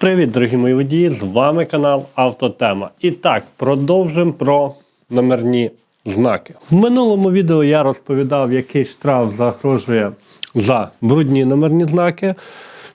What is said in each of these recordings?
Привіт, дорогі мої водії! З вами канал Автотема. І так, продовжимо про номерні знаки. В минулому відео я розповідав, який штраф загрожує за брудні номерні знаки.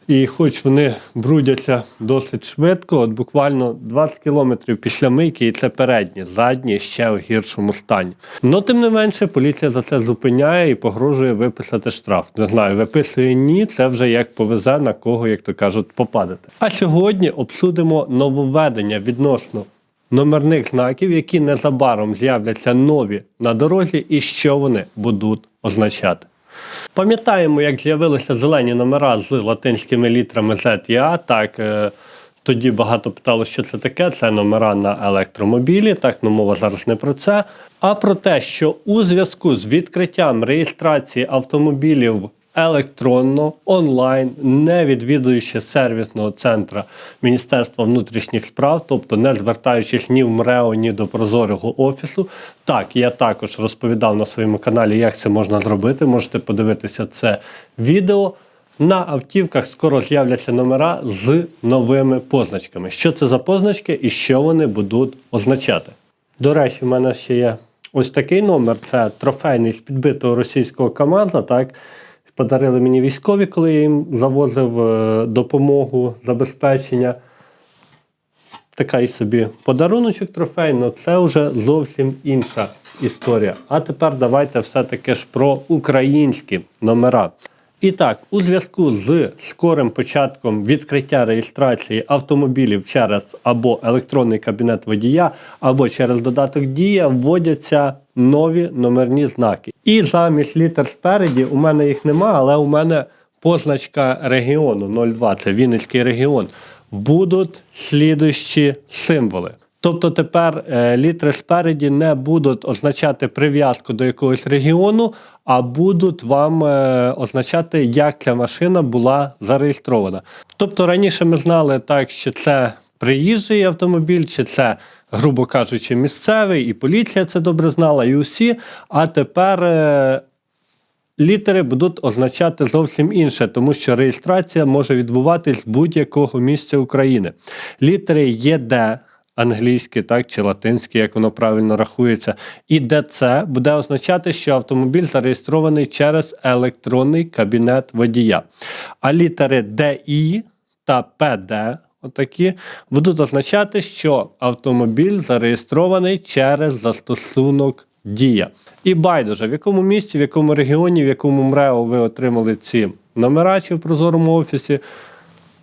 І хоч вони брудяться досить швидко, от буквально 20 км після мийки, і це передні, задні ще в гіршому стані. Но тим не менше, поліція за це зупиняє і погрожує виписати штраф. Не знаю, виписує ні, це вже як повезе на кого, як то кажуть, попадете. А сьогодні обсудимо нововведення відносно номерних знаків, які незабаром з'являться нові на дорозі, і що вони будуть означати. Пам'ятаємо, як з'явилися зелені номера з латинськими літрами Z і A. Так, е, тоді багато питало, що це таке. Це номера на електромобілі. Так, ну мова зараз не про це. А про те, що у зв'язку з відкриттям реєстрації автомобілів електронно, онлайн, не відвідуючи сервісного центру Міністерства внутрішніх справ, тобто не звертаючись ні в МРЕО, ні до прозорого офісу. Так, я також розповідав на своєму каналі, як це можна зробити. Можете подивитися це відео. На автівках скоро з'являться номера з новими позначками. Що це за позначки і що вони будуть означати? До речі, в мене ще є ось такий номер: це трофейний з підбитого російського КАМАЗа. Так подарили мені військові, коли я їм завозив е, допомогу, забезпечення. Такий собі подаруночок трофейний, це вже зовсім інша історія. А тепер давайте все-таки ж про українські номера. І так, у зв'язку з скорим початком відкриття реєстрації автомобілів через або електронний кабінет водія, або через додаток Дія вводяться нові номерні знаки. І замість літер спереді у мене їх нема, але у мене позначка регіону 02, це Вінницький регіон. Будуть слідущі символи. Тобто тепер е, літери спереді не будуть означати прив'язку до якогось регіону, а будуть вам е, означати, як ця машина була зареєстрована. Тобто раніше ми знали так, що це приїжджий автомобіль, чи це, грубо кажучи, місцевий, і поліція це добре знала, і усі. А тепер. Е, Літери будуть означати зовсім інше, тому що реєстрація може відбуватись з будь-якого місця України. Літери ЄД, англійські, так чи латинські, як воно правильно рахується, і ДЦ буде означати, що автомобіль зареєстрований через електронний кабінет водія. А літери ДІ та ПД. Отакі будуть означати, що автомобіль зареєстрований через застосунок Дія. І байдуже, в якому місті, в якому регіоні, в якому МРЕО ви отримали ці номера чи в прозорому офісі.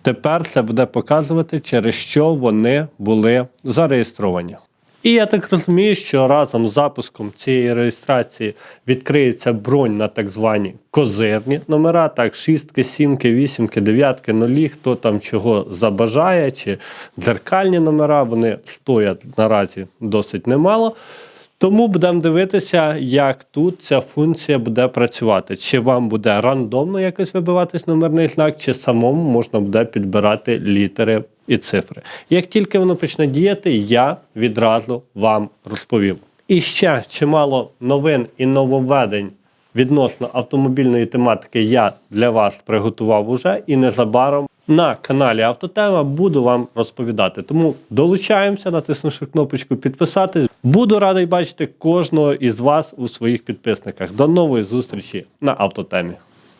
Тепер це буде показувати, через що вони були зареєстровані. І я так розумію, що разом з запуском цієї реєстрації відкриється бронь на так звані козирні номера, так, шістки, сімки, вісімки, дев'ятки, нулі, хто там чого забажає, чи дзеркальні номера, вони стоять наразі досить немало. Тому будемо дивитися, як тут ця функція буде працювати. Чи вам буде рандомно якось вибиватись номерний знак, чи самому можна буде підбирати літери і цифри. Як тільки воно почне діяти, я відразу вам розповім. І ще чимало новин і нововведень відносно автомобільної тематики я для вас приготував уже і незабаром на каналі Автотема буду вам розповідати. Тому долучаємося, натиснувши кнопочку підписатись. Буду радий бачити кожного із вас у своїх підписниках. До нової зустрічі на автотемі.